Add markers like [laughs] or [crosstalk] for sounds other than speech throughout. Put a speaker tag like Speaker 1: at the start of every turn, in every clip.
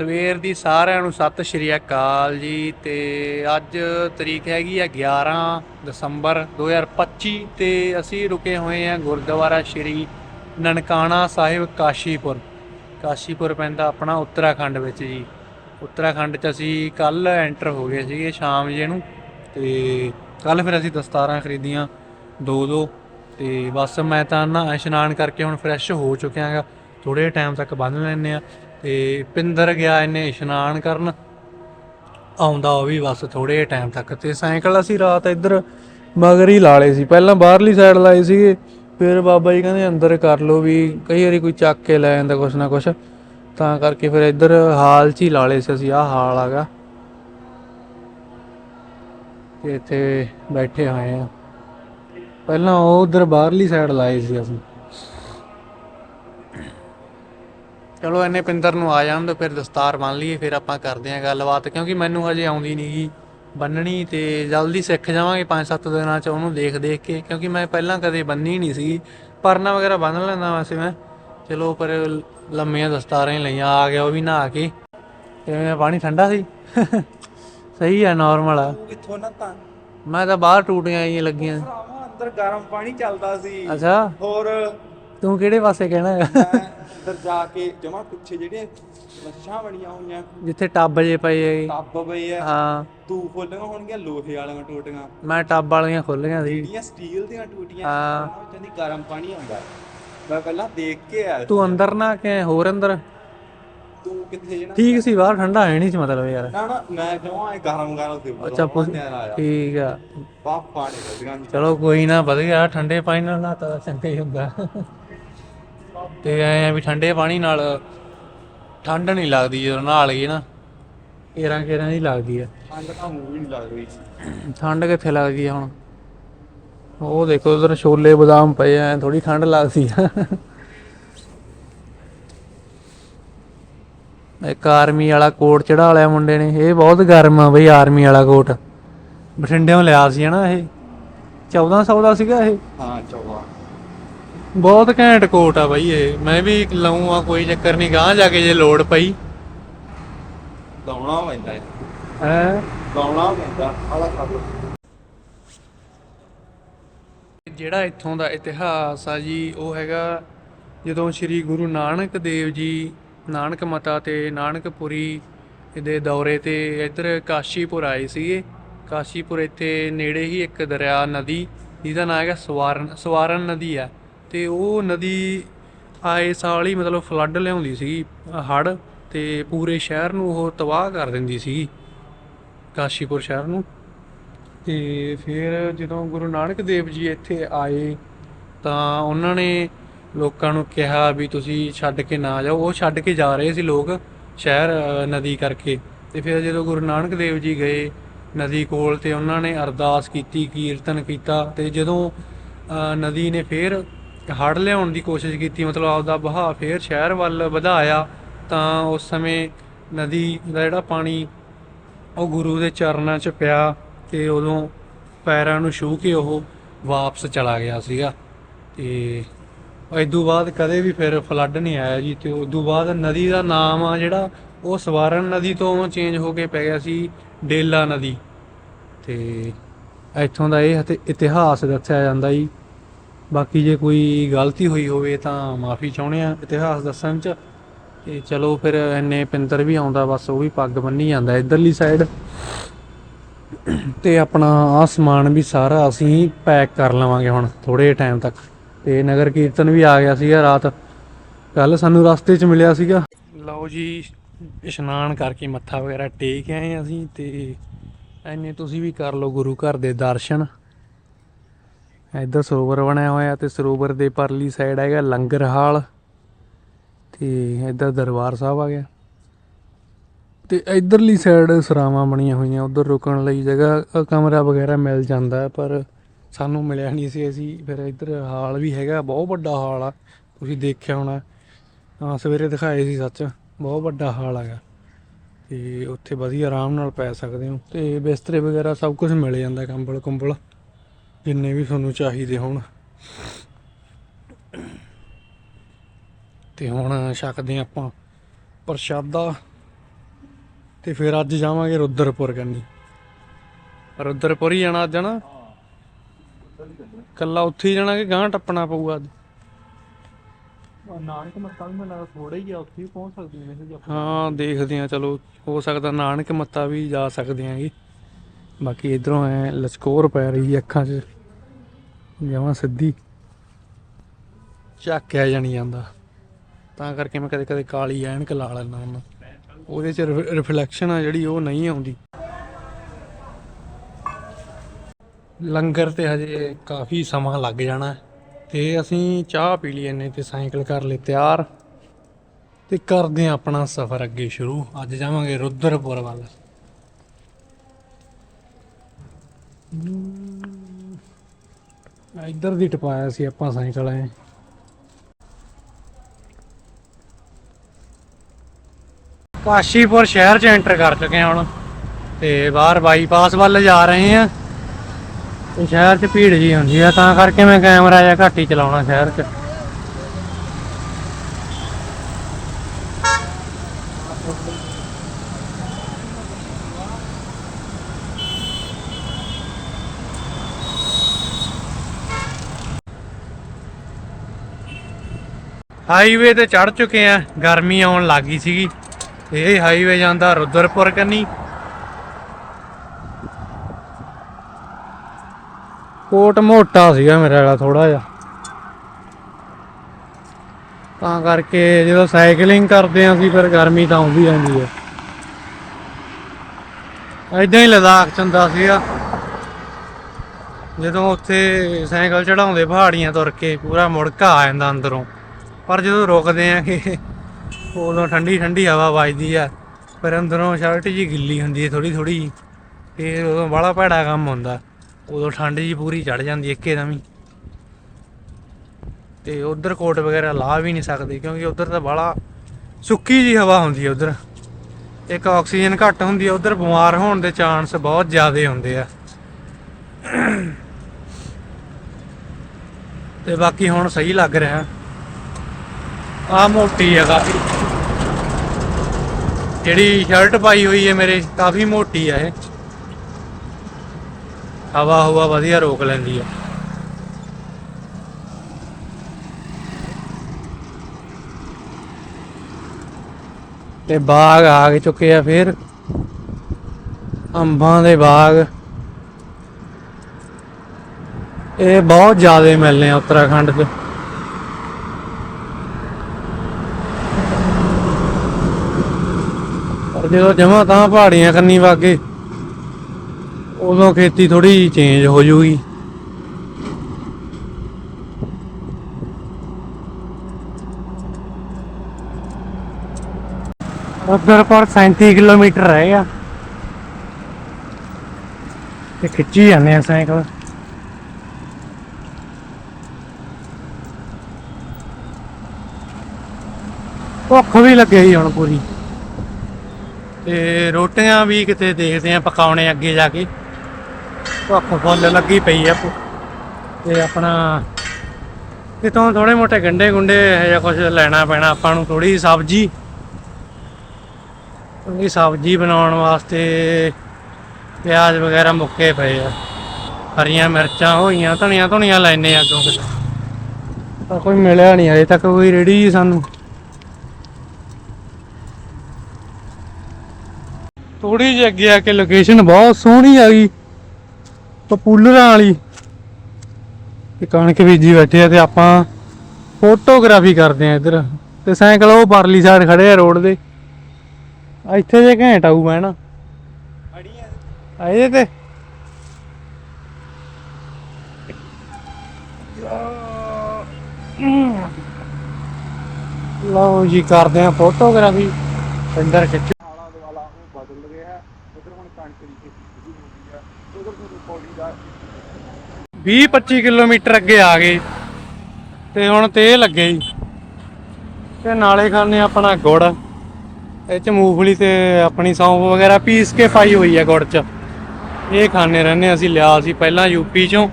Speaker 1: ਸਵੇਰ ਦੀ ਸਾਰਿਆਂ ਨੂੰ ਸਤਿ ਸ਼੍ਰੀ ਅਕਾਲ ਜੀ ਤੇ ਅੱਜ ਤਰੀਕ ਹੈਗੀ ਆ 11 ਦਸੰਬਰ 2025 ਤੇ ਅਸੀਂ ਰੁਕੇ ਹੋਏ ਆ ਗੁਰਦੁਆਰਾ ਸ਼੍ਰੀ ਨਨਕਾਣਾ ਸਾਹਿਬ ਕਾਸ਼ੀਪੁਰ। ਕਾਸ਼ੀਪੁਰ ਪੈਂਦਾ ਆਪਣਾ ਉੱਤਰਾਖੰਡ ਵਿੱਚ ਜੀ। ਉੱਤਰਾਖੰਡ 'ਚ ਅਸੀਂ ਕੱਲ ਐਂਟਰ ਹੋ ਗਏ ਸੀਗੇ ਸ਼ਾਮ ਜੇ ਨੂੰ ਤੇ ਕੱਲ ਫਿਰ ਅਸੀਂ ਦਸਤਾਰਾਂ ਖਰੀਦੀਆਂ ਦੋ ਦੋ ਤੇ ਬਸ ਮੈਂ ਤਾਂ ਨਾ ਇਸ਼ਨਾਨ ਕਰਕੇ ਹੁਣ ਫਰੈਸ਼ ਹੋ ਚੁੱਕਿਆ ਹੈਗਾ ਥੋੜੇ ਟਾਈਮ ਤੱਕ ਬੰਨ ਲੈਨੇ ਆ। ਤੇ ਪਿੰਦਰ ਗਿਆ ਇਹਨੇ ਇਸ਼ਨਾਨ ਕਰਨ। ਆਉਂਦਾ ਉਹ ਵੀ ਬਸ ਥੋੜੇ ਟਾਈਮ ਤੱਕ ਤੇ ਸਾਈਕਲ ਅਸੀਂ ਰਾਤ ਇੱਧਰ ਮਗਰ ਹੀ ਲਾ ਲਏ ਸੀ। ਪਹਿਲਾਂ ਬਾਹਰਲੀ ਸਾਈਡ ਲਾਏ ਸੀਗੇ, ਫਿਰ ਬਾਬਾ ਜੀ ਕਹਿੰਦੇ ਅੰਦਰ ਕਰ ਲਓ ਵੀ ਕਈ ਵਾਰੀ ਕੋਈ ਚੱਕ ਕੇ ਲੈ ਜਾਂਦਾ ਕੁਛ ਨਾ ਕੁਛ। ਤਾਂ ਕਰਕੇ ਫਿਰ ਇੱਧਰ ਹਾਲ 'ਚ ਹੀ ਲਾ ਲਏ ਸੀ ਅਸੀਂ, ਆਹ ਹਾਲ ਆਗਾ ਤੇ ਇੱਥੇ ਬੈਠੇ ਹੋਏ ਆ। ਪਹਿਲਾਂ ਉਹ ਉਧਰ ਬਾਹਰਲੀ ਸਾਈਡ ਲਾਏ ਸੀ ਅਸੀਂ। ਚਲੋ ਇਹਨੇ ਪਿੰਦਰ ਨੂੰ ਆ ਜਾਣ ਤੋਂ ਫਿਰ ਦਸਤਾਰ ਬੰਨ ਲਈਏ ਫਿਰ ਆਪਾਂ ਕਰਦੇ ਆਂ ਗੱਲਬਾਤ ਕਿਉਂਕਿ ਮੈਨੂੰ ਹਜੇ ਆਉਂਦੀ ਨਹੀਂਗੀ ਬੰਨਣੀ ਤੇ ਜਲਦੀ ਸਿੱਖ ਜਾਵਾਂਗੇ 5-7 ਦਿਨਾਂ ਚ ਉਹਨੂੰ ਦੇਖ ਦੇਖ ਕੇ ਕਿਉਂਕਿ ਮੈਂ ਪਹਿਲਾਂ ਕਦੇ ਬੰਨੀ ਨਹੀਂ ਸੀ ਪਰਨਾ ਵਗੈਰਾ ਬੰਨ ਲੈਂਦਾ ਵੈਸੇ ਮੈਂ। ਚਲੋ ਪਰ ਲੰਮੀਆਂ ਦਸਤਾਰਾਂ ਹੀ ਲਈਆਂ ਆ ਗਿਆ ਉਹ ਵੀ ਨਹਾ ਕੇ। ਕਿਵੇਂ ਪਾਣੀ ਠੰਡਾ ਸੀ। [laughs] ਸਹੀ ਆ ਨਾਰਮਲ ਆ।
Speaker 2: ਕਿੱਥੋਂ ਨਾ ਤਾਂ
Speaker 1: ਮੈਂ ਤਾਂ ਬਾਹਰ ਟੂਟੀਆਂ ਆਈਆਂ ਲੱਗੀਆਂ।
Speaker 2: ਅੰਦਰ ਗਰਮ ਪਾਣੀ ਚੱਲਦਾ ਸੀ।
Speaker 1: ਅੱਛਾ।
Speaker 2: ਹੋਰ
Speaker 1: ਤੂੰ ਕਿਹੜੇ ਪਾਸੇ ਕਹਿਣਾ? ਹੈਗਾ
Speaker 2: ਅੰਦਰ ਜਾ ਕੇ ਜਮਾ ਪਿੱਛੇ ਜਿਹੜੇ ਮੱਛਾਂ ਬਣੀਆਂ ਹੋਈਆਂ।
Speaker 1: ਜਿੱਥੇ ਟੱਬ ਜੇ ਪਏ ਹੈਗੇ
Speaker 2: ਟੱਬ ਪਏ ਆ।
Speaker 1: ਹਾਂ।
Speaker 2: ਤੂੰ ਖੋਲੀਆਂ ਹੋਣਗੀਆਂ ਲੋਹੇ ਵਾਲੀਆਂ ਟੋਟੀਆਂ।
Speaker 1: ਮੈਂ ਟੱਬ ਵਾਲੀਆਂ ਖੋਲੀਆਂ ਸੀ।
Speaker 2: ਜਿਹੜੀਆਂ ਸਟੀਲ ਦੀਆਂ ਟੂਟੀਆਂ
Speaker 1: ਹਾਂ।
Speaker 2: ਉਹਨਾਂ ਦੀ ਗਰਮ ਪਾਣੀ ਆਉਂਦਾ। ਮੈਂ ਪਹਿਲਾਂ ਦੇਖ ਕੇ ਆਇਆ
Speaker 1: ਤੂੰ ਅੰਦਰ ਨਾ ਕਿ ਹੋਰ ਅੰਦਰ?
Speaker 2: ਤੂੰ ਕਿੱਥੇ ਜਣਾ?
Speaker 1: ਠੀਕ ਸੀ ਬਾਹਰ ਠੰਡਾ ਹੈ ਨਹੀਂ ਸੀ ਮਤਲਬ ਯਾਰ।
Speaker 2: ਨਾ ਨਾ ਮੈਂ ਜਮਾ ਗਰਮ ਗਰਮ ਸੀ।
Speaker 1: ਅੱਛਾ ਠੀਕ ਆ।
Speaker 2: ਬਾਪ ਪਾਣੀ
Speaker 1: ਚਲੋ ਕੋਈ ਨਾ ਵਧ ਗਿਆ ਠੰਡੇ ਪਾਣੀ ਨਾਲ ਨਹਾਤਾ ਤਾਂ ਚੰਗਾ ਹੀ ਹੁੰਦਾ। ਤੇ ਐ ਆ ਵੀ ਠੰਡੇ ਪਾਣੀ ਨਾਲ ਠੰਡ ਨਹੀਂ ਲੱਗਦੀ ਜਦੋਂ ਨਹਾ ਲਈਏ ਨਾ। ਕੇਰਾਂ ਕੇਰਾਂ ਦੀ ਲੱਗਦੀ ਆ।
Speaker 2: ਠੰਡ ਤਾਂ ਮੂੰਹ ਵੀ ਨਹੀਂ ਲੱਗ ਰਹੀ।
Speaker 1: ਠੰਡ ਕਿੱਥੇ ਲੱਗਦੀ ਆ ਹੁਣ? ਉਹ ਦੇਖੋ ਉਧਰ ਛੋਲੇ ਬਦਾਮ ਪਏ ਐ ਥੋੜੀ ਠੰਡ ਲੱਗਦੀ ਆ। ਇੱਕ ਆਰਮੀ ਵਾਲਾ ਕੋਟ ਚੜਾ ਲਿਆ ਮੁੰਡੇ ਨੇ। ਇਹ ਬਹੁਤ ਗਰਮ ਆ ਬਈ ਆਰਮੀ ਵਾਲਾ ਕੋਟ। ਬਠਿੰਡਿਓਂ ਲਿਆ ਸੀ ਨਾ ਇਹ। 1400 ਦਾ ਸੀਗਾ ਇਹ।
Speaker 2: ਹਾਂ
Speaker 1: ਬਹੁਤ ਘੈਂਟ ਕੋਟ ਆ ਬਈ ਇਹ। ਮੈਂ ਵੀ ਆ ਕੋਈ ਚੱਕਰ ਨਹੀਂ ਗਾਂ ਜਾ ਕੇ ਜੇ ਲੋੜ ਪਈ।
Speaker 2: ਲਾਉਣਾ ਪੈਂਦਾ ਹੈ
Speaker 1: ਹੈ?
Speaker 2: ਲਾਉਣਾ ਪੈਂਦਾ ਆਲਾ ਕਰ
Speaker 1: ਜਿਹੜਾ ਇੱਥੋਂ ਦਾ ਇਤਿਹਾਸ ਆ ਜੀ ਉਹ ਹੈਗਾ ਜਦੋਂ ਸ੍ਰੀ ਗੁਰੂ ਨਾਨਕ ਦੇਵ ਜੀ ਨਾਨਕ ਮਤਾ ਤੇ ਨਾਨਕਪੁਰੀ ਦੇ ਦੌਰੇ ਤੇ ਇੱਧਰ ਕਾਸ਼ੀਪੁਰ ਆਏ ਸੀਗੇ। ਕਾਸ਼ੀਪੁਰ ਇੱਥੇ ਨੇੜੇ ਹੀ ਇੱਕ ਦਰਿਆ ਨਦੀ ਜਿਹਦਾ ਨਾਮ ਹੈਗਾ ਸਵਾਰਨ ਸਵਾਰਨ ਨਦੀ ਆ। ਤੇ ਉਹ ਨਦੀ ਆਏ ਸਾਲ ਹੀ ਮਤਲਬ ਫਲੱਡ ਲਿਆਉਂਦੀ ਸੀਗੀ, ਹੜ੍ਹ ਅਤੇ ਪੂਰੇ ਸ਼ਹਿਰ ਨੂੰ ਉਹ ਤਬਾਹ ਕਰ ਦਿੰਦੀ ਸੀਗੀ, ਕਾਸ਼ੀਪੁਰ ਸ਼ਹਿਰ ਨੂੰ। ਤੇ ਫਿਰ ਜਦੋਂ ਗੁਰੂ ਨਾਨਕ ਦੇਵ ਜੀ ਇੱਥੇ ਆਏ, ਤਾਂ ਉਹਨਾਂ ਨੇ ਲੋਕਾਂ ਨੂੰ ਕਿਹਾ ਵੀ ਤੁਸੀਂ ਛੱਡ ਕੇ ਨਾ ਜਾਓ। ਉਹ ਛੱਡ ਕੇ ਜਾ ਰਹੇ ਸੀ ਲੋਕ ਸ਼ਹਿਰ ਨਦੀ ਕਰਕੇ। ਤੇ ਫਿਰ ਜਦੋਂ ਗੁਰੂ ਨਾਨਕ ਦੇਵ ਜੀ ਗਏ ਨਦੀ ਕੋਲ ਤੇ ਉਹਨਾਂ ਨੇ ਅਰਦਾਸ ਕੀਤੀ, ਕੀਰਤਨ ਕੀਤਾ ਤੇ ਜਦੋਂ ਨਦੀ ਨੇ ਫਿਰ ਹੜ ਲਿਆਉਣ ਦੀ ਕੋਸ਼ਿਸ਼ ਕੀਤੀ, ਮਤਲਬ ਆਪਦਾ ਬਹਾਅ ਫਿਰ ਸ਼ਹਿਰ ਵੱਲ ਵਧਾਇਆ, ਤਾਂ ਉਸ ਸਮੇਂ ਨਦੀ ਦਾ ਜਿਹੜਾ ਪਾਣੀ, ਉਹ ਗੁਰੂ ਦੇ ਚਰਨਾਂ 'ਚ ਪਿਆ ਤੇ ਉਦੋਂ ਪੈਰਾਂ ਨੂੰ ਛੂਹ ਕੇ ਉਹ ਵਾਪਸ ਚਲਾ ਗਿਆ ਸੀਗਾ। ਤੇ ਤੋਂ ਬਾਅਦ ਕਦੇ ਵੀ ਫਿਰ ਫਲੱਡ ਨਹੀਂ ਆਇਆ ਜੀ, ਤੇ ਤੋਂ ਬਾਅਦ ਨਦੀ ਦਾ ਨਾਮ ਆ ਜਿਹੜਾ, ਉਹ ਸਵਾਰਨ ਨਦੀ ਤੋਂ ਚੇਂਜ ਹੋ ਕੇ ਪੈ ਗਿਆ ਸੀ, ਡੇਲਾ ਨਦੀ। ਤੇ ਇੱਥੋਂ ਦਾ ਇਹ ਇਤਿਹਾਸ ਦੱਸਿਆ ਜਾਂਦਾ ਜੀ ਬਾਕੀ ਜੇ ਕੋਈ ਗਲਤੀ ਹੋਈ ਹੋਵੇ ਤਾਂ ਮਾਫੀ ਚਾਹੁੰਦੇ ਆ ਇਤਿਹਾਸ ਦੱਸਣ 'ਚ। ਤੇ ਚਲੋ ਫਿਰ ਐਨੇ ਪਿੰਦਰ ਵੀ ਆਉਂਦਾ, ਬਸ ਉਹ ਵੀ ਪੱਗ ਬੰਨੀ ਜਾਂਦਾ ਇਧਰਲੀ ਸਾਈਡ ਤੇ ਆਪਣਾ ਆਹ ਸਮਾਨ ਵੀ ਸਾਰਾ ਅਸੀਂ ਪੈਕ ਕਰ ਲਵਾਂਗੇ ਹੁਣ ਥੋੜੇ ਟਾਈਮ ਤੱਕ। ਤੇ ਨਗਰ ਕੀਰਤਨ ਵੀ ਆ ਗਿਆ ਸੀਗਾ ਰਾਤ। ਕੱਲ ਸਾਨੂੰ ਰਸਤੇ 'ਚ ਮਿਲਿਆ ਸੀਗਾ। ਲਓ ਜੀ, ਇਸ਼ਨਾਨ ਕਰਕੇ ਮੱਥਾ ਵਗੈਰਾ ਟੇਕ ਆਏ ਅਸੀਂ ਤੇ ਐਨੇ ਤੁਸੀਂ ਵੀ ਕਰ ਲਓ ਗੁਰੂ ਘਰ ਦੇ ਦਰਸ਼ਨ। ਇੱਧਰ ਸਰੋਵਰ ਬਣਿਆ ਹੋਇਆ ਤੇ ਸਰੋਵਰ ਦੇ ਪਰਲੀ ਸਾਈਡ ਹੈਗਾ ਲੰਗਰ ਹਾਲ ਤੇ ਇੱਧਰ ਦਰਬਾਰ ਸਾਹਿਬ ਆ ਗਿਆ। ਤੇ ਇਧਰਲੀ ਸਾਈਡ ਸਰਾਵਾਂ ਬਣੀਆਂ ਹੋਈਆਂ, ਉਧਰ ਰੁਕਣ ਲਈ ਜਗ੍ਹਾ ਕਮਰਾ ਵਗੈਰਾ ਮਿਲ ਜਾਂਦਾ, ਪਰ ਸਾਨੂੰ ਮਿਲਿਆ ਨਹੀਂ ਸੀ ਅਸੀਂ। ਫਿਰ ਇੱਧਰ ਹਾਲ ਵੀ ਹੈਗਾ, ਬਹੁਤ ਵੱਡਾ ਹਾਲ ਆ। ਤੁਸੀਂ ਦੇਖਿਆ ਹੋਣਾ, ਹਾਂ, ਸਵੇਰੇ ਦਿਖਾਏ ਸੀ ਸੱਚ, ਬਹੁਤ ਵੱਡਾ ਹਾਲ ਹੈਗਾ। ਤੇ ਉੱਥੇ ਵਧੀਆ ਆਰਾਮ ਨਾਲ ਪੈ ਸਕਦੇ ਹੋ। ਤੇ ਬਿਸਤਰੇ ਵਗੈਰਾ ਸਭ ਕੁਝ ਮਿਲ ਜਾਂਦਾ ਕੰਬਲ ਕੰਬਲ ਜਿੰਨੇ ਵੀ ਤੁਹਾਨੂੰ ਚਾਹੀਦੇ ਹੋਣ। ਤੇ ਹੁਣ ਛਕਦੇ ਆਪਾਂ ਪ੍ਰਸ਼ਾਦਾ। ਤੇ ਫਿਰ ਅੱਜ ਜਾਵਾਂਗੇ ਰੁద్ਰਪੁਰ ਕੰਨੀ ਰੁద్ਰਪੁਰ ਹੀ ਜਾਣਾ ਅੱਜ ਨਾ ਕੱਲਾ ਉੱਥੇ ਹੀ ਜਾਣਾ ਕਿ ਗਾਂ ਟੱਪਣਾ ਪਊਗਾ ਅੱਜ?
Speaker 2: ਨਾਨਕ ਮੱਤਾ ਵੀ ਮੈਨੂੰ ਥੋੜਾ ਹੀ ਆ ਉੱਥੇ ਹੀ ਪਹੁੰਚ ਸਕਦੇ ਨੇ
Speaker 1: ਹਾਂ ਦੇਖਦੇ ਆ ਚਲੋ ਹੋ ਸਕਦਾ ਨਾਨਕ ਮੱਤਾ ਵੀ ਜਾ ਸਕਦੇ ਆਂਗੇ ਬਾਕੀ ਇਧਰੋਂ ਐ ਲਚਕੋਰ ਪੈ ਰਹੀ ਅੱਖਾਂ 'ਚ। ਜਮਾਂ ਸਿੱਧੀ। ਝਾਕਿਆ ਜਾਣੀ ਜਾਂਦਾ। ਤਾਂ ਕਰਕੇ ਮੈਂ ਕਦੇ ਕਦੇ ਕਾਲੀ ਐਨਕ ਲਾ ਲੈਣਾ ਹੁੰਦਾ। ਉਹਦੇ 'ਚ ਰਿਫਲੈਕਸ਼ਨ ਆ ਜਿਹੜੀ ਉਹ ਨਹੀਂ ਆਉਂਦੀ। ਲੰਗਰ ਤੇ ਹਜੇ ਕਾਫੀ ਸਮਾਂ ਲੱਗ ਜਾਣਾ ਤੇ ਅਸੀਂ ਚਾਹ ਪੀ ਲਈ ਇਹਨੇ ਤੇ ਸਾਈਕਲ ਕਰ ਲਈ ਤਿਆਰ। ਤੇ ਕਰਦੇ ਆ ਆਪਣਾ ਸਫ਼ਰ ਅੱਗੇ ਸ਼ੁਰੂ। ਅੱਜ ਜਾਵਾਂਗੇ ਰੁਦਰਪੁਰ ਵੱਲ। ਹਮ, ਇੱਧਰ ਦੀ ਟਪਾਇਆ ਸੀ ਆਪਾਂ ਸਾਈਕਲ ਐ। ਕਾਸ਼ੀਪੁਰ ਸ਼ਹਿਰ ਚ ਐਂਟਰ ਕਰ ਚੁੱਕੇ ਹਾਂ ਹੁਣ। ਤੇ ਬਾਹਰ ਬਾਈਪਾਸ ਵੱਲ ਜਾ ਰਹੇ ਆ ਤੇ ਸ਼ਹਿਰ ਚ ਭੀੜ ਜੀ ਹੁੰਦੀ ਆ ਤਾਂ ਕਰਕੇ ਮੈਂ ਕੈਮਰਾ ਜਿਹਾ ਘੱਟ ਹੀ ਚਲਾਉਣਾ ਸ਼ਹਿਰ ਚ। ਹਾਈਵੇ ਤੇ ਚੜ ਚੁੱਕੇ ਆ, ਗਰਮੀ ਆਉਣ ਲੱਗੀ ਸੀਗੀ। ਇਹ ਹਾਈਵੇ ਜਾਂਦਾ ਰੁਦਰਪੁਰ ਕੰਨੀ। ਕੋਟ ਮੋਟਾ ਸੀਗਾ ਮੇਰੇ ਵਾਲਾ ਥੋੜਾ ਜਿਹਾ। ਤਾਂ ਕਰਕੇ ਜਦੋਂ ਸਾਈਕਲਿੰਗ ਕਰਦੇ ਆਂ ਅਸੀਂ, ਫਿਰ ਗਰਮੀ ਤਾਂ ਆਉਂਦੀ ਰਹਿੰਦੀ ਹੈ ਐਦਾਂ ਹੀ ਲਦਾਖ ਚੰਦਾ ਸੀਗਾ। ਜਦੋਂ ਉੱਥੇ ਸਾਈਕਲ ਚੜਾਉਂਦੇ ਪਹਾੜੀਆਂ ਤੁਰ ਕੇ, ਪੂਰਾ ਮੁੜਕਾ ਆ ਜਾਂਦਾ ਅੰਦਰੋਂ। ਪਰ ਜਦੋਂ ਰੁਕਦੇ ਆ ਕਿ ਉਦੋਂ ਠੰਡੀ ਠੰਡੀ ਹਵਾ ਵੱਜਦੀ ਆ ਪਰ ਅੰਦਰੋਂ ਸ਼ਰਟ ਜੀ ਗਿੱਲੀ ਹੁੰਦੀ ਹੈ ਥੋੜੀ ਥੋੜੀ ਤੇ ਉਦੋਂ ਬੜਾ ਭੈੜਾ ਕੰਮ ਹੁੰਦਾ। ਉਦੋਂ ਠੰਡ ਜੀ ਪੂਰੀ ਚੜ ਜਾਂਦੀ ਇੱਕੇ ਦਮ ਹੀ। ਤੇ ਉਧਰ ਕੋਟ ਵਗੈਰਾ ਲਾ ਵੀ ਨਹੀਂ ਸਕਦੇ, ਕਿਉਂਕਿ ਉਧਰ ਤਾਂ ਬੜਾ ਸੁੱਕੀ ਜੀ ਹਵਾ ਹੁੰਦੀ ਹੈ ਉਧਰ। ਇੱਕ ਆਕਸੀਜਨ ਘੱਟ ਹੁੰਦੀ ਹੈ ਉਧਰ ਬਿਮਾਰ ਹੋਣ ਦੇ ਚਾਂਸ ਬਹੁਤ ਜ਼ਿਆਦੇ ਹੁੰਦੇ ਆ। ਤੇ ਬਾਕੀ ਹੁਣ ਸਹੀ ਲੱਗ ਰਿਹਾ। ਆ ਮੋਟੀ ਆ ਕਾਫੀ। ਜਿਹੜੀ ਸ਼ਰਟ ਪਾਈ ਹੋਈ ਹੈ ਮੇਰੇ, ਕਾਫੀ ਮੋਟੀ ਆ ਇਹ। ਹਵਾ ਹਵਾ ਵਧੀਆ ਰੋਕ ਲੈਂਦੀ ਆ। ਤੇ ਬਾਗ ਆ ਚੁੱਕੇ ਆ ਫਿਰ। ਅੰਬਾਂ ਦੇ ਬਾਗ। ਇਹ ਬਹੁਤ ਜ਼ਿਆਦਾ ਮਿਲਨੇ ਆ ਉੱਤਰਾਖੰਡ 'ਚ। ਜਦੋਂ ਜਮਾ ਤਾਂ ਪਹਾੜੀਆਂ ਕੰਨੀ ਵਾਗੇ, ਉਦੋਂ ਖੇਤੀ ਥੋੜੀ ਚੇਂਜ ਹੋ ਜੂਗੀ। ਉਧਰ ਪਰ 37 ਕਿਲੋਮੀਟਰ ਰਹਿ ਗਿਆ। ਤੇ ਖਿੱਚੀ ਜਾਂਦੇ ਆ ਸਾਈਕਲ। ਭੁੱਖ ਵੀ ਲੱਗੇ ਹੀ ਹੁਣ ਪੂਰੀ। ਤੇ ਰੋਟੀਆਂ ਵੀ ਕਿਤੇ ਦੇਖਦੇ ਆ ਪਕਾਉਣੇ ਅੱਗੇ ਜਾ ਕੇ। ਭੁੱਖ ਫੁੱਲ ਲੱਗੀ ਪਈ ਆ ਤੇ ਆਪਣਾ ਕਿਤੋਂ ਥੋੜੇ ਮੋਟੇ ਗੰਡੇ ਗੁੰਡੇ ਇਹੋ ਜਿਹਾ ਕੁਝ ਲੈਣਾ ਪੈਣਾ, ਆਪਾਂ ਨੂੰ ਥੋੜੀ ਸਬਜ਼ੀ। ਕਿਉਂਕਿ ਸਬਜ਼ੀ ਬਣਾਉਣ ਵਾਸਤੇ ਪਿਆਜ਼ ਵਗੈਰਾ ਮੁੱਕੇ ਪਏ ਆ। ਹਰੀਆਂ ਮਿਰਚਾਂ ਹੋਈਆਂ, ਧਨੀਆ ਧੁਨੀਆਂ ਲੈਣੇ ਆ ਅੱਗੋਂ ਕਿਤੇ ਪਰ ਕੋਈ ਮਿਲਿਆ ਨਹੀਂ ਅਜੇ ਤੱਕ ਕੋਈ ਰੇੜੀ ਸਾਨੂੰ। ਥੋੜੀ ਜਿਹੀ ਅੱਗੇ ਆ ਕੇ ਲੋਕੇਸ਼ਨ ਬਹੁਤ ਸੋਹਣੀ ਆ ਗਈ। ਪਪੂਲਰਾਂ ਵਾਲੀ। ਤੇ ਕਣਕ ਬੀਜੀ ਬੈਠੇ ਆ ਤੇ ਆਪਾਂ ਫੋਟੋਗ੍ਰਾਫੀ ਕਰਦੇ ਆ ਇੱਧਰ। ਤੇ ਸਾਈਕਲ ਉਹ ਪਰਲੀ ਸਾਈਡ ਖੜੇ ਆ ਰੋਡ ਦੇ। ਇੱਥੇ ਜੇ ਘੈਂਟ ਆਊ ਮੈਂ ਨਾ।
Speaker 2: ਅੜੀਆਂ
Speaker 1: ਇਹਦੇ ਤੇ ਲਓ ਜੀ, ਕਰਦੇ ਆ ਫੋਟੋਗ੍ਰਾਫੀ ਅੰਦਰ ਖਿੱਚ
Speaker 2: ਆਲਾ ਦੁਆਲਾ ਉਹ ਬਦਲ ਰਿਹਾ ਉਧਰ ਹੁਣ ਕਣਕ ਦੀ ਖੇਤੀ ਸ਼ੁਰੂ ਹੋ ਗਈ ਆ ਉਧਰ ਤੁਹਾਨੂੰ ਪੌੜੀ ਦਾ
Speaker 1: 20 25 ਕਿਲੋਮੀਟਰ ਅੱਗੇ ਆ ਗਏ ਤੇ ਹੁਣ ਤੇ ਲੱਗੇ ਜੀ। ਤੇ ਨਾਲੇ ਖਾਣੇ ਆਪਣਾ ਗੁੜ। ਇਹ ਚ ਮੂੰਗਫਲੀ ਤੇ ਆਪਣੀ ਸੌਂਫ ਵਗੈਰਾ ਪੀਸ ਕੇ ਪਾਈ ਹੋਈ ਹੈ ਗੁੜ ਚ। ਇਹ ਖਾਣੇ ਰਹਿੰਦੇ ਅਸੀਂ, ਲਿਆ ਸੀ ਪਹਿਲਾਂ ਯੂਪੀ ਚੋਂ,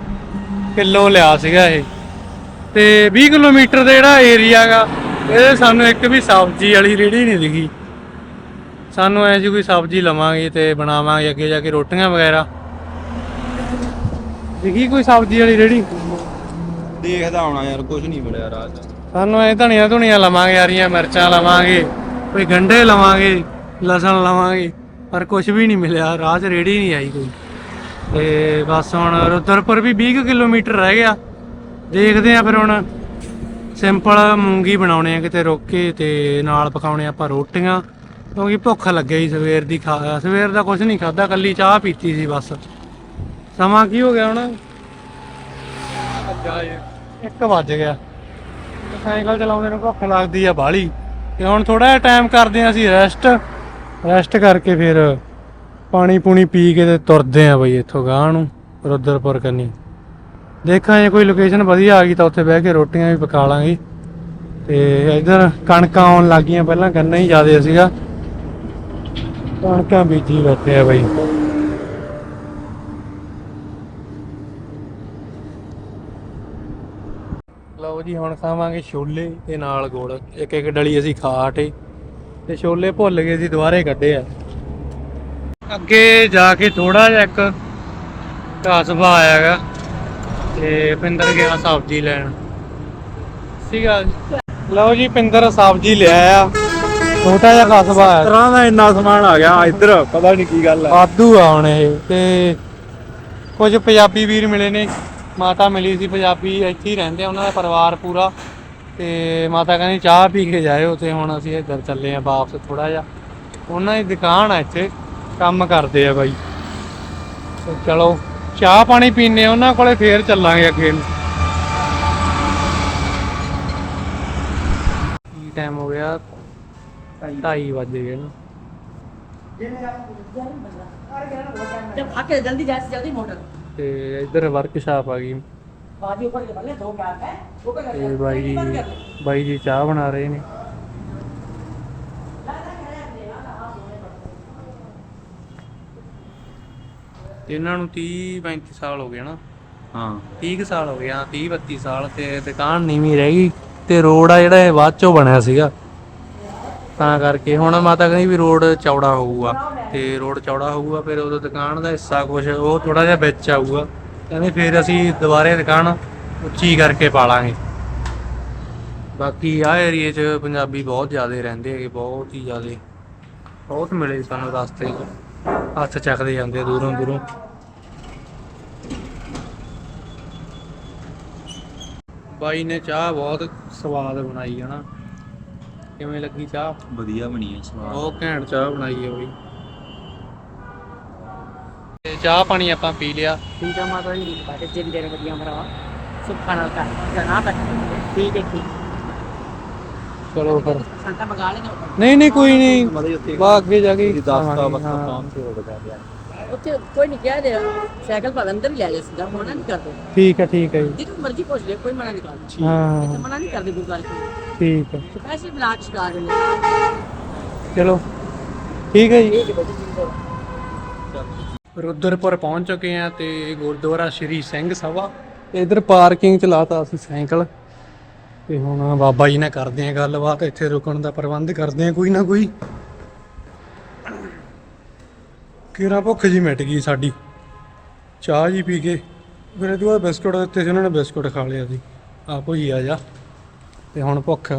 Speaker 1: ਕਿਲੋ ਲਿਆ ਸੀਗਾ ਇਹ। ਤੇ 20 ਕਿਲੋਮੀਟਰ ਦਾ ਜਿਹੜਾ ਏਰੀਆ ਗਾ ਇਹਦੇ ਸਾਨੂੰ ਇੱਕ ਵੀ ਸਬਜ਼ੀ ਵਾਲੀ ਰੇੜੀ ਨਹੀਂ ਦਿਖੀ। ਸਾਨੂੰ ਐ ਜੀ ਕੋਈ ਸਬਜ਼ੀ ਲਵਾਂਗੇ ਤੇ ਬਣਾਵਾਂਗੇ, ਅੱਗੇ ਜਾ ਕੇ ਰੋਟੀਆਂ ਵਗੈਰਾ। ਦਿਖੀ ਕੋਈ ਸਬਜ਼ੀ ਵਾਲੀ ਰੇੜੀ?
Speaker 3: ਦੇਖਦਾ ਹੋਣਾ ਯਾਰ ਕੁਝ ਨਹੀਂ ਮਿਲਿਆ ਰਾਹ 'ਚ
Speaker 1: ਸਾਨੂੰ ਐ ਧਣੀਆਂ ਧੁਣੀਆਂ ਲਵਾਂਗੇ ਹਰੀਆਂ ਮਿਰਚਾਂ ਲਵਾਂਗੇ ਕੋਈ ਗੰਢੇ ਲਵਾਂਗੇ ਲਸਣ ਲਵਾਂਗੇ ਪਰ ਕੁਝ ਵੀ ਨਹੀਂ ਮਿਲਿਆ। ਰਾਹ 'ਚ ਰੇੜੀ ਨਹੀਂ ਆਈ ਕੋਈ। ਤੇ ਬਸ ਹੁਣ ਰੁਦਰਪੁਰ ਵੀ 20 ਕੁ ਕਿਲੋਮੀਟਰ ਰਹਿ ਗਿਆ। ਦੇਖਦੇ ਆ ਫਿਰ ਹੁਣ ਸਿੰਪਲ ਮੂੰਗੀ ਬਣਾਉਣੇ ਆ ਕਿਤੇ ਰੁਕ ਕੇ ਤੇ ਨਾਲ ਪਕਾਉਣੇ ਆਪਾਂ ਰੋਟੀਆਂ। ਕਿਉਂਕਿ ਭੁੱਖ ਲੱਗੇ ਹੀ ਸਵੇਰ ਦੀ ਖਾ ਸਵੇਰ ਦਾ ਕੁਝ ਨਹੀਂ ਖਾਦਾ ਕੱਲੀ ਚਾਹ ਪੀਤੀ ਸੀ ਬਸ। ਸਮਾਂ ਕੀ ਹੋ ਗਿਆ ਹੁਣ? 1 ਵੱਜ ਗਿਆ। ਸਾਈਕਲ ਚਲਾਉਂਦੇ ਨੂੰ ਭੁੱਖ ਲੱਗਦੀ ਆ ਬਾਹਲੀ। ਤੇ ਹੁਣ ਥੋੜਾ ਜਿਹਾ ਟਾਈਮ ਕਰਦੇ ਆ ਅਸੀਂ ਰੈਸਟ ਰੈਸਟ ਕਰਕੇ ਫਿਰ ਪਾਣੀ ਪੂਣੀ ਪੀ ਕੇ ਤੇ ਤੁਰਦੇ ਆ ਬਈ ਇੱਥੋਂ ਗਾਂ ਨੂੰ ਰੁਦਰਪੁਰ ਕੰਨੀ। ਦੇਖਾਂ ਜੇ ਕੋਈ ਲੋਕੇਸ਼ਨ ਵਧੀਆ ਆ ਗਈ ਤਾਂ ਉੱਥੇ ਬਹਿ ਕੇ ਰੋਟੀਆਂ ਵੀ ਪਕਾ ਲਾਂਗੇ। ਤੇ ਇਧਰ ਕਣਕਾਂ ਆਉਣ ਲੱਗੀਆਂ ਪਹਿਲਾਂ ਗੰਨਾ ਹੀ ਜ਼ਿਆਦਾ ਸੀਗਾ। ਕਣਕਾਂ ਬੀਜੀ ਬੈਠੇ ਆ ਬਈ। ਲਓ ਜੀ ਹੁਣ ਖਾਵਾਂਗੇ ਛੋਲੇ ਤੇ ਨਾਲ ਗੁੜ। ਇੱਕ ਇੱਕ ਡਲੀ ਅਸੀਂ ਖਾ ਹਟੇ। ਤੇ ਛੋਲੇ ਭੁੱਲ ਗਏ ਸੀ ਦੁਬਾਰੇ ਕੱਢੇ ਆ। ਅੱਗੇ ਜਾ ਕੇ ਥੋੜਾ ਜਿਹਾ ਇੱਕ ਕਸਬਾ ਆਇਆਗਾ ਤੇ ਪਿੰਦਰ ਗਿਆ ਸਬਜ਼ੀ ਲੈਣ। ਸੀਗਾ ਲਓ ਜੀ ਪਿੰਦਰ ਸਬਜ਼ੀ ਲਿਆ ਆ ਛੋਟਾ ਜਿਹਾ ਕਸਬਾ ਆ
Speaker 3: ਤਰ੍ਹਾਂ ਦਾ ਇੰਨਾ ਸਮਾਨ ਆ ਗਿਆ ਇੱਧਰ ਪਤਾ ਨਹੀਂ ਕੀ ਗੱਲ ਹੈ
Speaker 1: ਵਾਧੂ ਆ ਹੁਣ ਇਹ। ਤੇ ਕੁਝ ਪੰਜਾਬੀ ਵੀਰ ਮਿਲੇ ਨੇ। ਮਾਤਾ ਮਿਲੀ ਸੀ ਪੰਜਾਬੀ, ਇੱਥੇ ਹੀ ਰਹਿੰਦੇ ਉਹਨਾਂ ਦਾ ਪਰਿਵਾਰ ਪੂਰਾ। ਤੇ ਮਾਤਾ ਕਹਿੰਦੀ ਚਾਹ ਪੀ ਕੇ ਜਾਇਓ ਤੇ ਹੁਣ ਅਸੀਂ ਇੱਧਰ ਚੱਲੇ ਆ ਵਾਪਸ ਥੋੜਾ ਜਿਹਾ। ਉਹਨਾਂ ਦੀ ਦੁਕਾਨ ਆ ਇੱਥੇ, ਕੰਮ ਕਰਦੇ ਆ ਬਾਈ। ਚਲੋ, ਚਾਹ ਪਾਣੀ ਪੀਣੇ ਉਹਨਾਂ ਕੋਲੇ ਫੇਰ ਚੱਲਾਂਗੇ ਅੱਗੇ ਨੂੰ। ਕੀ ਟਾਈਮ ਹੋ ਗਿਆ? 2:30 ਵਜੇ ਗਏ ਨਾ।
Speaker 4: ਜਦ ਆਕੇ ਜਲਦੀ ਜਾ, ਜਲਦੀ ਮੋਟਰ।
Speaker 1: ਤੇ ਇਧਰ ਵਰਕਸ਼ਾਪ ਆ ਗਈ। ਬਾਜੀ ਜੀ ਚਾਹ ਬਣਾ ਰਹੇ ਨੇ। ਇਹਨਾਂ ਨੂੰ 30 35 ਸਾਲ ਹੋ ਗਏ ਨਾ।
Speaker 3: ਹਾਂ।
Speaker 1: 30 ਸਾਲ ਹੋ ਗਏ ਹਾਂ 30 32 ਸਾਲ ਤੇ ਦੁਕਾਨ ਨੀਵੀਂ ਰਹਿ ਗਈ ਤੇ ਰੋਡ ਆ ਜਿਹੜਾ ਇਹ ਬਾਅਦ ਚੋਂ ਬਣਿਆ ਸੀਗਾ। ਤਾਂ ਕਰਕੇ ਹੁਣ ਮਾਤਾ ਕਹਿੰਦੀ ਵੀ ਰੋਡ ਚੌੜਾ ਹੋਊਗਾ। ਤੇ ਰੋਡ ਚੌੜਾ ਹੋਊਗਾ ਫਿਰ ਉਦੋਂ ਦੁਕਾਨ ਦਾ ਹਿੱਸਾ ਕੁਝ ਉਹ ਥੋੜਾ ਜਿਹਾ ਵਿੱਚ ਆਊਗਾ। ਕਹਿੰਦੇ ਫਿਰ ਅਸੀਂ ਦੁਬਾਰੇ ਦੁਕਾਨ ਉੱਚੀ ਕਰਕੇ ਪਾਲਾਂਗੇ। ਬਾਕੀ ਆ ਏਰੀਏ 'ਚ ਪੰਜਾਬੀ ਬਹੁਤ ਜ਼ਿਆਦਾ ਰਹਿੰਦੇ ਹੈਗੇ ਬਹੁਤ ਹੀ ਜ਼ਿਆਦਾ। ਬਹੁਤ ਮਿਲੇ ਸਾਨੂੰ ਰਸਤੇ 'ਚ। ਹੱਥ ਚੱਕਦੇ ਜਾਂਦੇ ਦੂਰੋਂ ਦੂਰੋਂ। ਬਾਈ ਨੇ ਚਾਹ ਬਹੁਤ ਸਵਾਦ ਬਣਾਈ ਹੈ ਨਾ। ਕਿਵੇਂ ਲੱਗੀ ਚਾਹ?
Speaker 3: ਵਧੀਆ ਬਣੀ ਹੈ ਸਵਾਦ।
Speaker 1: ਬਹੁਤ ਘੈਂਟ ਚਾਹ ਬਣਾਈ ਹੈ ਬਈ। ਚਾਹ ਪਾਣੀ ਆਪਾਂ ਪੀ ਲਿਆ।
Speaker 4: ਠੀਕ ਆ ਮਾਤਾ ਜੀ। ਬਾਰੇ ਜਿੰਦੇ ਰਹੋ ਵਧੀਆ ਭਰਾਵਾ। ਸੁੱਖਾ ਨਾਲ ਕਰ ਜਨਾ ਤੱਕ ਠੀਕ ਹੈ ਠੀਕ।
Speaker 1: ਚਲੋ ਫਿਰ।
Speaker 4: ਸੰਤਾ ਮੰਗਾ ਲੈਣਾ
Speaker 1: ਨਹੀਂ ਨਹੀਂ ਕੋਈ ਨਹੀਂ। ਬਾ ਅੱਗੇ ਜਾ ਕੇ
Speaker 3: ਦਾਸਤਾ
Speaker 1: ਬਸ
Speaker 3: ਕੰਮ ਤੇ ਹੋ ਗਿਆ
Speaker 4: ਉੱਥੇ ਕੋਈ ਨਹੀਂ ਕਹਿ ਰਿਹਾ। ਸਾਈਕਲ ਪਰ ਅੰਦਰ ਹੀ ਲੈ ਲੈ ਸਿੱਧਾ ਮਨਾ ਨਹੀਂ ਕਰਦੇ।
Speaker 1: ਠੀਕ ਹੈ ਠੀਕ ਹੈ ਜੀ।
Speaker 4: ਜਿਹਨੂੰ ਮਰਜ਼ੀ ਪੁੱਛ ਲੈ ਕੋਈ ਮਨਾ ਨਹੀਂ ਕਰਦਾ।
Speaker 1: ਹਾਂ
Speaker 4: ਮਨਾ ਨਹੀਂ ਕਰਦੇ ਕੋਈ ਗੱਲ
Speaker 1: ਠੀਕ ਹੈ।
Speaker 4: ਪੈਸੇ ਬਲਾਕ ਸ਼ਿਕਾਰ ਨੇ
Speaker 1: ਚਲੋ। ਠੀਕ ਹੈ ਜੀ।
Speaker 4: ਠੀਕ ਹੈ ਬਾਜੀ ਜਿੰਦੇ ਰਹੋ
Speaker 1: ਰੁਦਰਪੁਰ ਪਹੁੰਚ ਚੁੱਕੇ ਆ ਤੇ ਗੁਰਦੁਆਰਾ ਸ਼੍ਰੀ ਸਿੰਘ ਸਭਾ ਇਧਰ ਪਾਰਕਿੰਗ ਚ ਲਾਤਾ ਅਸੀਂ ਸਾਈਕਲ ਤੇ ਹੁਣ ਬਾਬਾ ਜੀ ਨਾਲ ਕਰਦੇ ਆ ਗੱਲਬਾਤ, ਇੱਥੇ ਰੁਕਣ ਦਾ ਪ੍ਰਬੰਧ ਕਰਦੇ ਆ ਕੋਈ ਨਾ ਕੋਈ। ਕਿਰਾ ਭੁੱਖ ਜੀ ਮਿਟ ਗਈ ਸਾਡੀ। ਚਾਹ ਜੀ ਪੀ ਕੇ, ਫਿਰ ਇਹਦੇ ਬਾਅਦ ਬਿਸਕੁਟ ਦਿੱਤੇ ਸੀ, ਉਹਨਾਂ ਨੇ ਬਿਸਕੁਟ ਖਾ ਲਿਆ ਸੀ ਆਪ ਹੀ ਆ ਜਾ। ਤੇ ਹੁਣ ਭੁੱਖ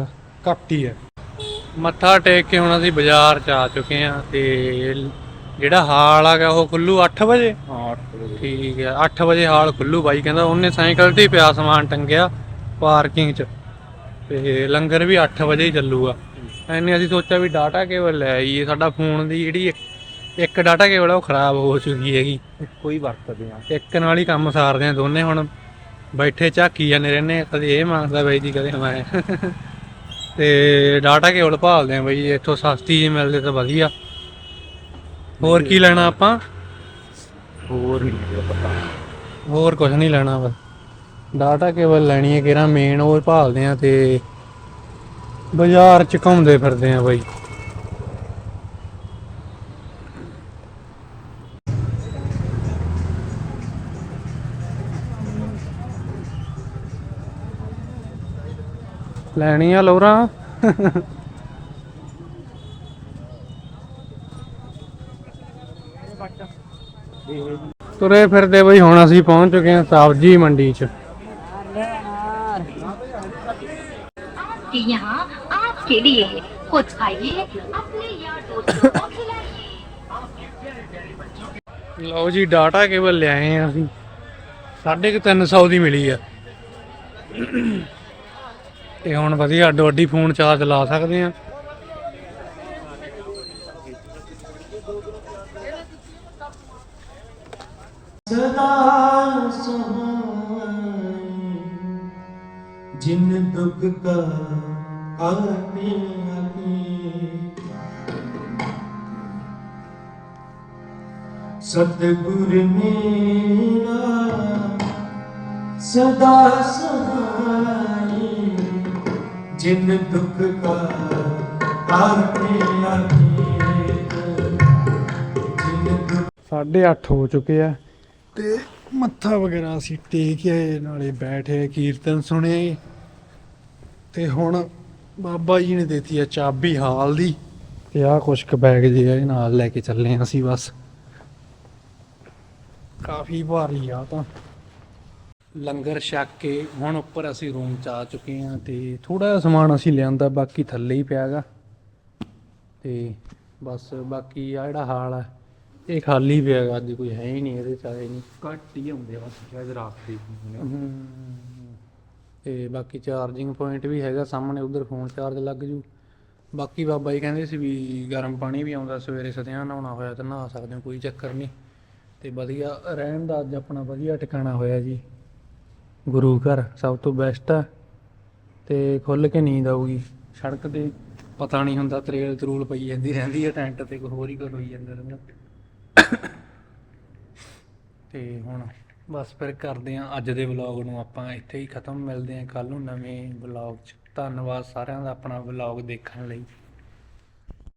Speaker 1: ਘੱਟ ਹੀ ਹੈ। ਮੱਥਾ ਟੇਕ ਕੇ ਹੁਣ ਅਸੀਂ ਬਾਜ਼ਾਰ ਚ ਆ ਚੁੱਕੇ ਆ ਤੇ ਜਿਹੜਾ ਹਾਲ ਹੈਗਾ ਉਹ ਖੁੱਲੂ 8 ਵਜੇ?
Speaker 3: ਹਾਂ
Speaker 1: ਠੀਕ ਹੈ 8 ਵਜੇ ਹਾਲ ਖੁੱਲੂ ਬਾਈ ਕਹਿੰਦਾ ਉਹਨੇ ਸਾਈਕਲ ਤੇ ਹੀ ਪਿਆ ਸਮਾਨ ਟੰਗਿਆ ਪਾਰਕਿੰਗ 'ਚ। ਤੇ ਲੰਗਰ ਵੀ 8 ਵਜੇ ਹੀ ਚੱਲੂਗਾ। ਐਨੇ ਅਸੀਂ ਸੋਚਿਆ ਵੀ ਡਾਟਾ ਕੇਬਲ ਲੈ ਆਈਏ ਸਾਡਾ ਫੋਨ ਦੀ ਜਿਹੜੀ ਇੱਕ- ਡਾਟਾ ਕੇਬਲ ਆ ਉਹ ਖਰਾਬ ਹੋ ਚੁੱਕੀ ਹੈਗੀ।
Speaker 3: ਕੋਈ ਵਰਤਦੇ ਆ।
Speaker 1: ਇੱਕ ਨਾਲ ਹੀ ਕੰਮ ਸਾਰਦੇ ਆ ਦੋਨੇ ਹੁਣ ਬੈਠੇ ਝਾਕੀ ਜਾਂਦੇ ਰਹਿੰਦੇ ਆ, ਕਦੇ ਇਹ ਮੰਗਦਾ ਬਾਈ ਜੀ ਕਦੇ ਮੈਂ। ਤੇ ਡਾਟਾ ਕੇਬਲ ਭਾਲਦੇ ਆ ਬਈ ਇੱਥੋਂ ਸਸਤੀ ਜੀ ਮਿਲਦੇ ਤਾਂ ਵਧੀਆ। ਹੋਰ ਕੀ ਲੈਣਾ ਆਪਾਂ?
Speaker 3: ਹੋਰ ਨਹੀਂ ਪਤਾ।
Speaker 1: ਹੋਰ ਕੁਝ ਨਹੀਂ ਲੈਣਾ ਬਸ। ਡਾਟਾ ਕੇਬਲ ਲੈਣੀ ਹੈ ਕਿਹੜਾ ਮੇਨ ਉਹ ਭਾਲਦੇ ਆ ਤੇ ਬਾਜ਼ਾਰ ਚ ਘੁੰਮਦੇ ਫਿਰਦੇ ਆ ਬਾਈ। ਲੈਣੀ ਆ ਲੋਰਾ। ਤੁਰੇ ਫਿਰਦੇ ਬਈ ਹੁਣ ਅਸੀਂ ਪਹੁੰਚ ਚੁੱਕੇ ਹਾਂ ਸਬਜ਼ੀ ਮੰਡੀ 'ਚ
Speaker 5: कि यहाँ आपके लिए है कुछ खाइए अपने यार दोस्तों को खिलाइए
Speaker 1: ਲਓ ਜੀ ਡਾਟਾ ਕੇਬਲ ਲਿਆਏ ਆ ਅਸੀਂ ਸਾਢੇ ਕੁ ਤਿੰਨ ਸੌ ਦੀ ਮਿਲੀ ਆ ਤੇ ਹੁਣ ਵਧੀਆ ਅੱਡੋ ਅੱਡੀ ਫੋਨ ਚਾਰਜ ਲਾ ਸਕਦੇ ਆ
Speaker 6: ਸਦਾ ਸਹਾਈ ਜਿਨ ਦੁਖ ਕਾ ਆਪੇ ਆਪੇ ਸਤਿਗੁਰ ਮੇਰਾ ਸਦਾ ਸਹਾਈ ਜਿਨ ਦੁਖ ਕਾ ਆਪੇ ਆਪੇ
Speaker 1: 8:30 ਹੋ ਚੁੱਕੇ ਆ। ਤੇ ਮੱਥਾ ਵਗੈਰਾ ਅਸੀਂ ਟੇਕ ਆਏ, ਨਾਲੇ ਬੈਠੇ, ਕੀਰਤਨ ਸੁਣੇ। ਤੇ ਹੁਣ ਬਾਬਾ ਜੀ ਨੇ ਦਿੱਤੀ ਆ ਚਾਬੀ ਹਾਲ ਦੀ। ਤੇ ਆ ਕੁਛ ਕੁ ਬੈਗ ਜੇ ਨਾਲ ਲੈ ਕੇ ਚੱਲੇ ਆ ਅਸੀਂ ਬਸ। ਕਾਫੀ ਭਾਰੀ ਆ ਤਾਂ। ਲੰਗਰ ਛੱਕ ਕੇ ਹੁਣ ਉੱਪਰ ਅਸੀਂ ਰੂਮ ਚ ਆ ਚੁੱਕੇ ਆ ਤੇ ਥੋੜਾ ਜਿਹਾ ਸਮਾਨ ਅਸੀਂ ਲਿਆਂਦਾ, ਬਾਕੀ ਥੱਲੇ ਹੀ ਪਿਆਗਾ ਤੇ ਬਸ ਬਾਕੀ ਆ ਜਿਹੜਾ ਹਾਲ ਆ ਇਹ ਖਾਲੀ ਪਿਆ ਗਾ ਅੱਜ ਕੋਈ ਹੈ ਹੀ ਨਹੀਂ ਇਹਦੇ ਚ ਆਏ ਨਹੀਂ।
Speaker 3: ਘੱਟ ਹੀ ਹੁੰਦੇ ਆ ਬਸ ਸ਼ਾਇਦ ਰੱਖਦੇ
Speaker 1: ਤੇ ਬਾਕੀ ਚਾਰਜਿੰਗ ਪੁਆਇੰਟ ਵੀ ਹੈਗਾ ਸਾਹਮਣੇ ਉਧਰ ਫੋਨ ਚਾਰਜ ਲੱਗ ਜੂ। ਬਾਕੀ ਬਾਬਾ ਜੀ ਕਹਿੰਦੇ ਸੀ ਵੀ ਗਰਮ ਪਾਣੀ ਵੀ ਆਉਂਦਾ ਸਵੇਰੇ ਸਦਿਆਂ ਨਹਾਉਣਾ ਹੋਇਆ ਤਾਂ ਨਹਾ ਸਕਦੇ ਹੋ ਕੋਈ ਚੱਕਰ ਨਹੀਂ। ਤੇ ਵਧੀਆ ਰਹਿਣ ਦਾ ਅੱਜ ਆਪਣਾ ਵਧੀਆ ਟਿਕਾਣਾ ਹੋਇਆ ਜੀ। ਗੁਰੂ ਘਰ ਸਭ ਤੋਂ ਬੈਸਟ ਆ। ਤੇ ਖੁੱਲ ਕੇ ਨੀਂਦ ਆਊਗੀ। ਸੜਕ ਤੇ ਪਤਾ ਨਹੀਂ ਹੁੰਦਾ ਤਰੇਲ ਤਰੂਲ ਪਈ ਜਾਂਦੀ ਰਹਿੰਦੀ ਹੈ ਟੈਂਟ ਤੇ ਕੋਈ ਹੋਰ ਹੀ ਕੁਝ ਹੋਈ ਜਾਂਦਾ ਰਹਿੰਦਾ। ਤੇ ਹੁਣ ਬਸ ਫਿਰ ਕਰਦੇ ਹਾਂ ਅੱਜ ਦੇ ਵਲੌਗ ਨੂੰ ਆਪਾਂ ਇੱਥੇ ਹੀ ਖਤਮ, ਮਿਲਦੇ ਹਾਂ ਕੱਲ ਨੂੰ ਨਵੇਂ ਵਲੌਗ 'ਚ। ਧੰਨਵਾਦ ਸਾਰਿਆਂ ਦਾ ਆਪਣਾ ਵਲੌਗ ਦੇਖਣ ਲਈ।